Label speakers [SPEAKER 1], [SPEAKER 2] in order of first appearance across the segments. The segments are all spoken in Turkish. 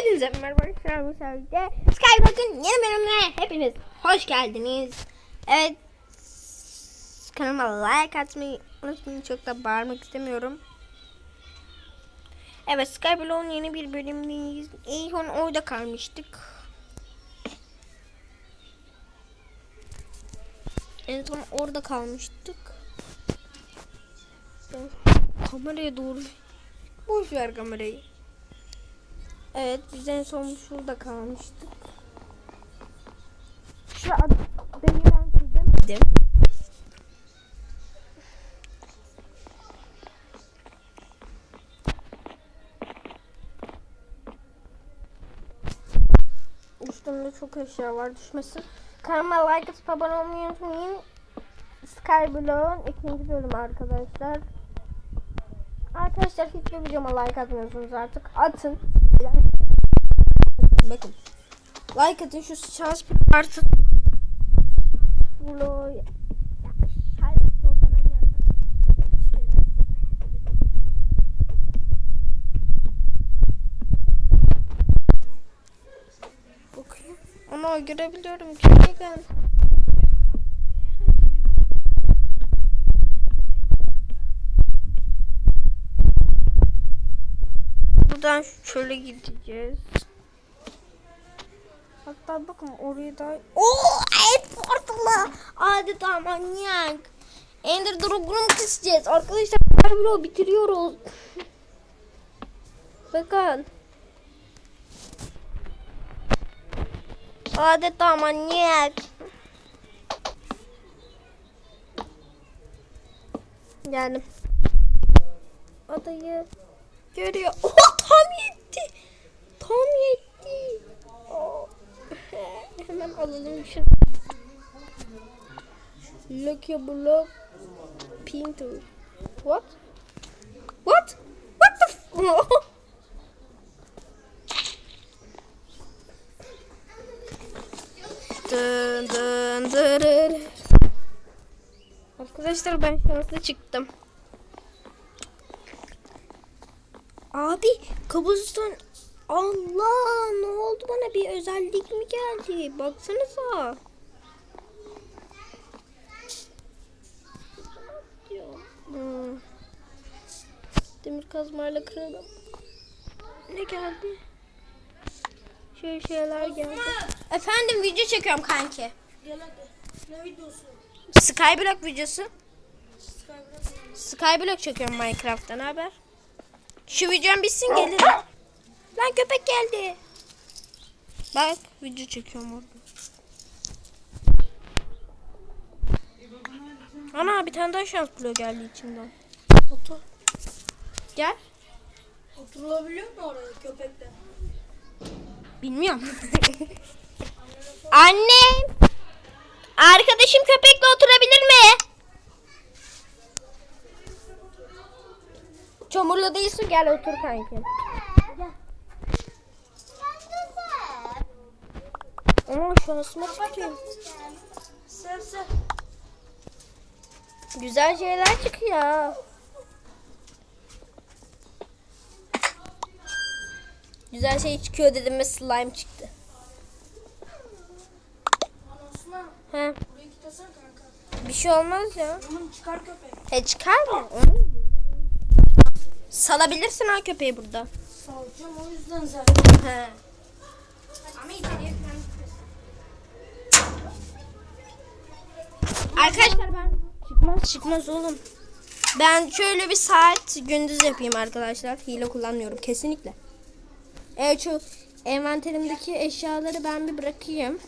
[SPEAKER 1] Hepinize merhaba arkadaşlar. Skyblock'un yeni bölümüne hepiniz hoş geldiniz. Evet. Kanalıma like atmayı unutmayın. Çok da bağırmak istemiyorum. Evet Skyblock'un yeni bir bölümündeyiz. İlk on orada kalmıştık. En son orada kalmıştık. Ben kameraya doğru boş ver kamerayı. Evet biz en son şurada kalmıştık. Şu adayı ben çizemedim. Üstümde çok eşya var düşmesin. Kanalıma like atıp abone olmayı unutmayın. Skyblock'un ikinci bölümü arkadaşlar. Arkadaşlar hiçbir videoma like atmıyorsunuz artık. Atın. Bakın. Like atın şu şans. Bakayım. Onu görebiliyorum. Gerçekten. Buradan şöyle gideceğiz. Hatta bakın oraya da... Oo, et portalı. Adeta manyak. Ender Dragon'u keseceğiz. Arkadaşlar bloğu bitiriyoruz. bakın. Adeta manyak. Geldim. Adayı görüyor. Oha tam yetti. Tam yetti. Hemen alalım şunu. Lucky Block Pinto. What? What? What the f- Dın dın dırır. Arkadaşlar ben şanslı çıktım. Abi kabuston Allah ne oldu bana bir özellik mi geldi? Baksanıza. Hmm. Demir kazmayla kıralım. Ne geldi? Şöyle şeyler geldi. Efendim video çekiyorum kanki.
[SPEAKER 2] Gel hadi. Ne videosu?
[SPEAKER 1] Skyblock videosu.
[SPEAKER 2] Skyblock.
[SPEAKER 1] Skyblock çekiyorum Minecraft'tan haber. Şu videom bitsin gelirim. Lan köpek geldi. Bak video çekiyorum orada. Ana bir tane daha şans bloğu geldi içinden.
[SPEAKER 2] Otur.
[SPEAKER 1] Gel.
[SPEAKER 2] Oturulabiliyor mu oraya köpekle?
[SPEAKER 1] Bilmiyorum. Anne. Arkadaşım köpekle oturabilir mi? Çamurlu değilsin gel otur kanki. Ama şansıma çıkıyor.
[SPEAKER 2] Sev sev.
[SPEAKER 1] Güzel şeyler çıkıyor. Güzel şey çıkıyor dedim ve slime çıktı. He, bir şey olmaz ya.
[SPEAKER 2] Aman çıkar köpek.
[SPEAKER 1] He çıkar mı? Salabilirsin ha köpeği burada.
[SPEAKER 2] Salacağım o yüzden zaten.
[SPEAKER 1] He. Ama içeriye Arkadaşlar ben çıkmaz çıkmaz oğlum. Ben şöyle bir saat gündüz yapayım arkadaşlar. Hile kullanmıyorum kesinlikle. Evet şu envanterimdeki eşyaları ben bir bırakayım.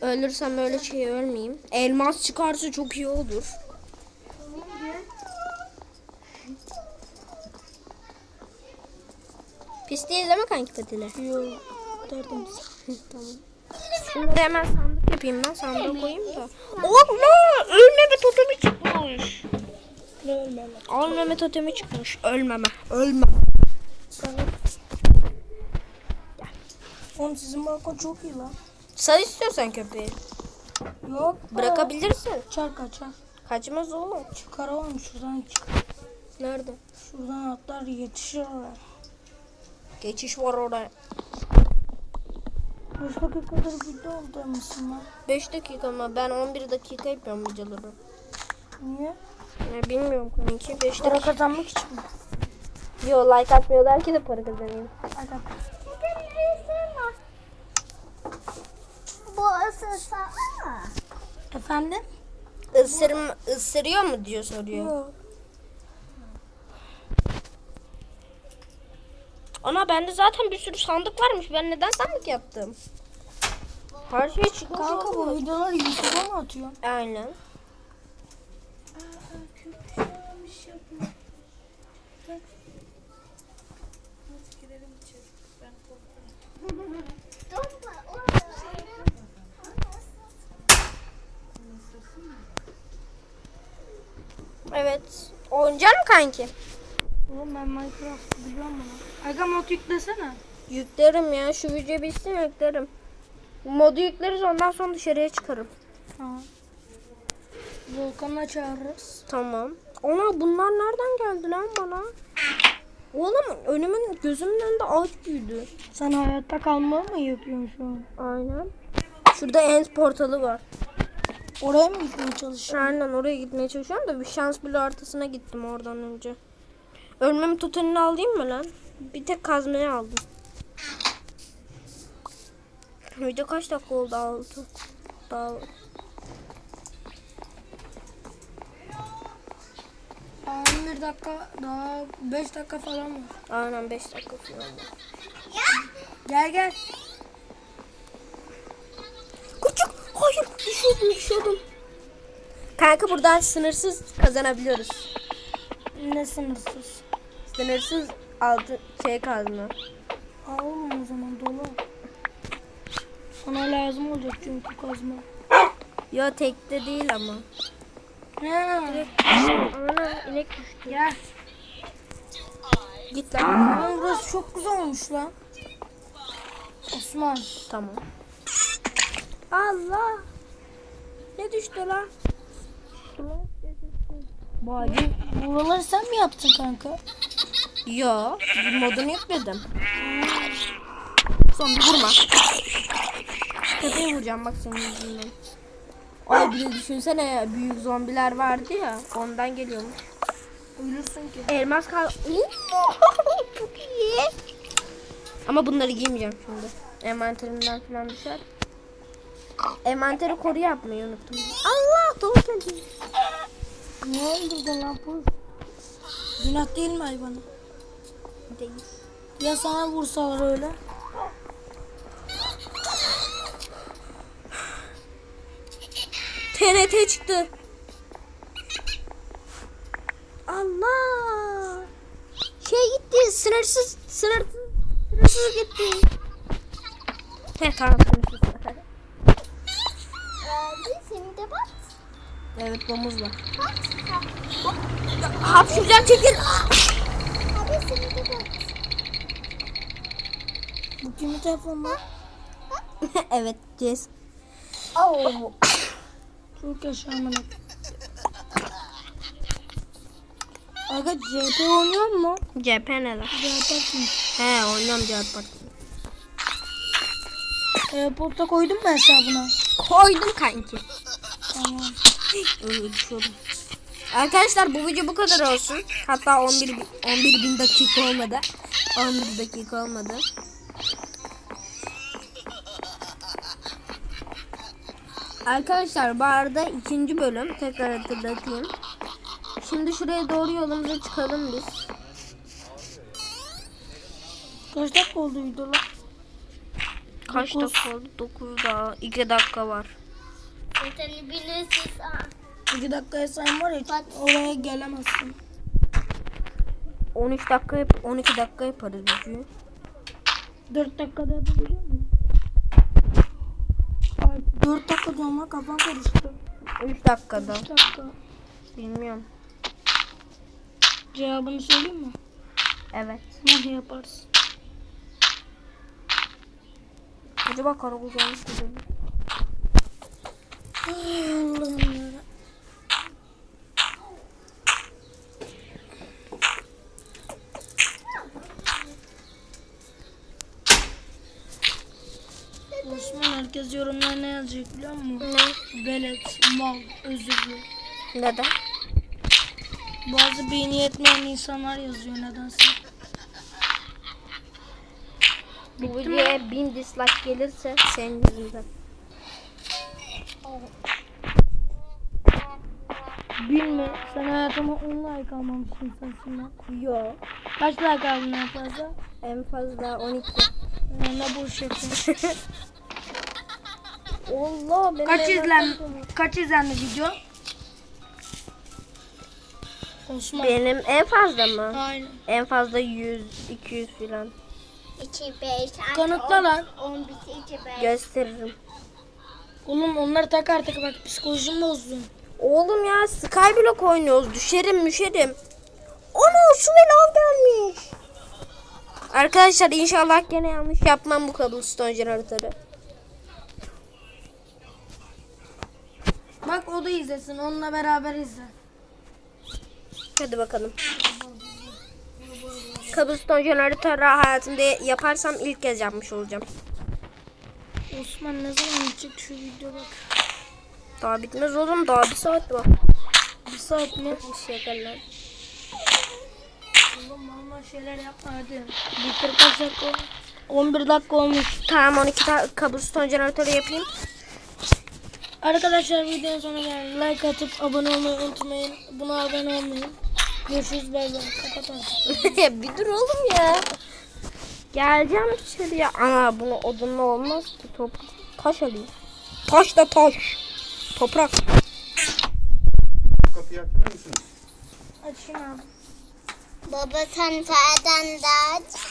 [SPEAKER 1] Ölürsem öyle şey ölmeyeyim. Elmas çıkarsa çok iyi olur. Pis değil değil mi kanki patiler?
[SPEAKER 2] Yok. Tertemiz.
[SPEAKER 1] tamam. Şimdi hemen sandık yapayım ben. Sandığa koyayım da. Allah! Ölmeme totemi çıkmış.
[SPEAKER 2] Ne ölmeme.
[SPEAKER 1] Ölmeme totemi çıkmış. Ölmeme. Ölme.
[SPEAKER 2] Oğlum sizin balkon çok iyi lan.
[SPEAKER 1] Sen istiyorsan köpeği.
[SPEAKER 2] Yok.
[SPEAKER 1] Bırakabilirsin.
[SPEAKER 2] Kaçar kaçar.
[SPEAKER 1] Kaçmaz oğlum.
[SPEAKER 2] Çıkar oğlum şuradan çıkar.
[SPEAKER 1] Nerede?
[SPEAKER 2] Şuradan atlar yetişir oraya.
[SPEAKER 1] Geçiş var oraya.
[SPEAKER 2] Beş dakikadır video oldu mısın lan?
[SPEAKER 1] 5 dakika ama ben 11 dakika yapıyorum videoları.
[SPEAKER 2] Niye?
[SPEAKER 1] Ne bilmiyorum kanki 5
[SPEAKER 2] Para
[SPEAKER 1] dakika.
[SPEAKER 2] kazanmak için mi?
[SPEAKER 1] Yo like atmıyorlar ki de para kazanayım.
[SPEAKER 2] Aga.
[SPEAKER 3] Bu ısırsa
[SPEAKER 2] Efendim?
[SPEAKER 1] Isırım, ısırıyor mu diyor soruyor.
[SPEAKER 2] Yok.
[SPEAKER 1] Ana bende zaten bir sürü sandık varmış. Ben neden sandık yaptım? Her şey çıkmış.
[SPEAKER 2] Kanka bu videoları YouTube'a mı atıyorsun?
[SPEAKER 1] Aynen. Evet. Oynayacak mı kanki?
[SPEAKER 2] Oğlum ben Minecraft biliyorum bunu. Aga mod yüklesene.
[SPEAKER 1] Yüklerim ya. Şu video bitsin yüklerim. Modu yükleriz ondan sonra dışarıya çıkarım.
[SPEAKER 2] Ha. Volkan'la çağırırız.
[SPEAKER 1] Tamam. Ana bunlar nereden geldi lan bana? Oğlum önümün gözümün önünde ağaç büyüdü.
[SPEAKER 2] Sen hayatta kalma mı yapıyorsun şu an?
[SPEAKER 1] Aynen. Şurada end portalı var.
[SPEAKER 2] Oraya mı gitmeye çalışıyorsun?
[SPEAKER 1] Aynen oraya gitmeye çalışıyorum da bir şans bile artısına gittim oradan önce. Ölmem totalini alayım mı lan? Bir tek kazmayı aldım. Video kaç dakika oldu? Altı. Daha...
[SPEAKER 2] 11 dakika, daha 5 dakika falan var.
[SPEAKER 1] Aynen 5 dakika falan. oldu.
[SPEAKER 2] Gel gel.
[SPEAKER 1] Küçük. Hayır düşüyordum düşüyordum. Kanka buradan sınırsız kazanabiliyoruz.
[SPEAKER 2] Ne sınırsız.
[SPEAKER 1] Sınırsız altı şey kazma.
[SPEAKER 2] Aa oğlum o zaman dolu. Sana lazım olacak çünkü kazma.
[SPEAKER 1] Yo tekte değil ama.
[SPEAKER 2] Ne?
[SPEAKER 1] Ana inek düştü.
[SPEAKER 2] Gel.
[SPEAKER 1] Git lan.
[SPEAKER 2] Oğlum burası çok güzel olmuş lan. Osman.
[SPEAKER 1] Tamam. Allah. Ne düştü lan?
[SPEAKER 2] Bacı. Buraları sen mi yaptın kanka?
[SPEAKER 1] Yo, modunu yükledim. Son bir vurma. Tepeye vuracağım bak senin yüzünden. Ay bir düşünsene büyük zombiler vardı ya ondan geliyormuş.
[SPEAKER 2] Ölürsün ki.
[SPEAKER 1] Elmas kal... Çok iyi. Ama bunları giymeyeceğim şimdi. Envanterimden falan düşer. Envanteri koru yapmayı unuttum. Allah doğru.
[SPEAKER 2] Ne öldürdün lan bu? Günah değil mi hayvanı?
[SPEAKER 1] Değil.
[SPEAKER 2] Ya sana vursalar öyle?
[SPEAKER 1] TNT çıktı. Allah. Şey gitti. Sınırsız sınırsız sınırsız gitti. He tamam sınırsız.
[SPEAKER 3] Seni de bak.
[SPEAKER 1] evet domuz var.
[SPEAKER 3] Bak.
[SPEAKER 1] Hapşıracağım çekil.
[SPEAKER 3] Seni de bak.
[SPEAKER 2] Bu kimin telefonu lan?
[SPEAKER 1] evet Jess.
[SPEAKER 2] Oo. Çok yaşa amına. Aga CP oynuyor mu?
[SPEAKER 1] CHP ne lan?
[SPEAKER 2] CP kim?
[SPEAKER 1] He oynuyorum CHP Parti.
[SPEAKER 2] E, posta koydum mu hesabına?
[SPEAKER 1] Koydum kanki.
[SPEAKER 2] Tamam.
[SPEAKER 1] Öyle düşüyorum. Arkadaşlar bu video bu kadar olsun. Hatta 11 bin- 11 bin dakika olmadı. 11 dakika olmadı. Arkadaşlar bu arada ikinci bölüm tekrar hatırlatayım. Şimdi şuraya doğru yolumuza çıkalım biz.
[SPEAKER 2] Kaç dakika oldu videolar?
[SPEAKER 1] Kaç
[SPEAKER 2] Dokuz.
[SPEAKER 1] dakika oldu? 9 daha 2 dakika var.
[SPEAKER 3] Seni bilirsin. ha.
[SPEAKER 2] 2 dakikaya sen var ya oraya gelemezsin.
[SPEAKER 1] 13 dakika yap 12 dakika yaparız videoyu.
[SPEAKER 2] 4 dakikada yapabiliyor musun? 4 dakika sonra kafam karıştı.
[SPEAKER 1] 3 dakikada.
[SPEAKER 2] 3 dakika.
[SPEAKER 1] Bilmiyorum.
[SPEAKER 2] Cevabını söyleyeyim mi?
[SPEAKER 1] Evet.
[SPEAKER 2] Nasıl yaparsın?
[SPEAKER 1] Acaba karakol olmuş mu?
[SPEAKER 2] Ay Allah'ım ya. Herkes yorumlara ne yazacak biliyor musun?
[SPEAKER 1] Ne?
[SPEAKER 2] Velet, mal, özürlü.
[SPEAKER 1] Neden?
[SPEAKER 2] Bazı beyni yetmeyen insanlar yazıyor nedense.
[SPEAKER 1] Bu videoya 1000 dislike gelirse senin yüzünden.
[SPEAKER 2] Bilme sen hayatıma 10 like almamışsın sen şimdi.
[SPEAKER 1] Yo.
[SPEAKER 2] Kaç like aldın en fazla?
[SPEAKER 1] En fazla 12.
[SPEAKER 2] Ee, ne boş yapıyorsun.
[SPEAKER 1] Allah benim
[SPEAKER 2] kaç izlen kaç izlendi video? Osman.
[SPEAKER 1] Benim en fazla mı?
[SPEAKER 2] Aynen.
[SPEAKER 1] En fazla 100 200 falan.
[SPEAKER 3] 2, 5,
[SPEAKER 2] Kanıtla lan.
[SPEAKER 3] 11, 2, 5.
[SPEAKER 1] Gösteririm.
[SPEAKER 2] Oğlum onları tak artık bak psikolojim bozdun.
[SPEAKER 1] Oğlum ya Skyblock oynuyoruz. Düşerim müşerim. Ana su ve lav gelmiş. Arkadaşlar inşallah gene yanlış yapmam bu cobblestone jeneratörü.
[SPEAKER 2] Bak o da izlesin onunla beraber izle.
[SPEAKER 1] Hadi bakalım. Cobblestone jeneratörü hayatımda yaparsam ilk kez yapmış olacağım.
[SPEAKER 2] Osman ne zaman bitecek şu video bak.
[SPEAKER 1] Daha bitmez oğlum daha bir saat var.
[SPEAKER 2] Bir saat mi?
[SPEAKER 1] Bir şey yaparlar.
[SPEAKER 2] Oğlum normal şeyler yapma hadi. Bitir kaç dakika olmuş? 11 dakika olmuş.
[SPEAKER 1] Tamam 12 tane cobblestone jeneratörü yapayım.
[SPEAKER 2] Arkadaşlar videonun sonuna geldik. Like atıp abone olmayı unutmayın. Buna abone olmayın. Görüşürüz bay bay. Kapat artık.
[SPEAKER 1] bir dur oğlum ya. Geleceğim içeriye. Ana bunu odunla olmaz ki. Top, taş alayım. Taş da taş. Toprak.
[SPEAKER 4] Kapıyı açar mısınız?
[SPEAKER 2] Açayım abi.
[SPEAKER 3] Baba sen zaten aç.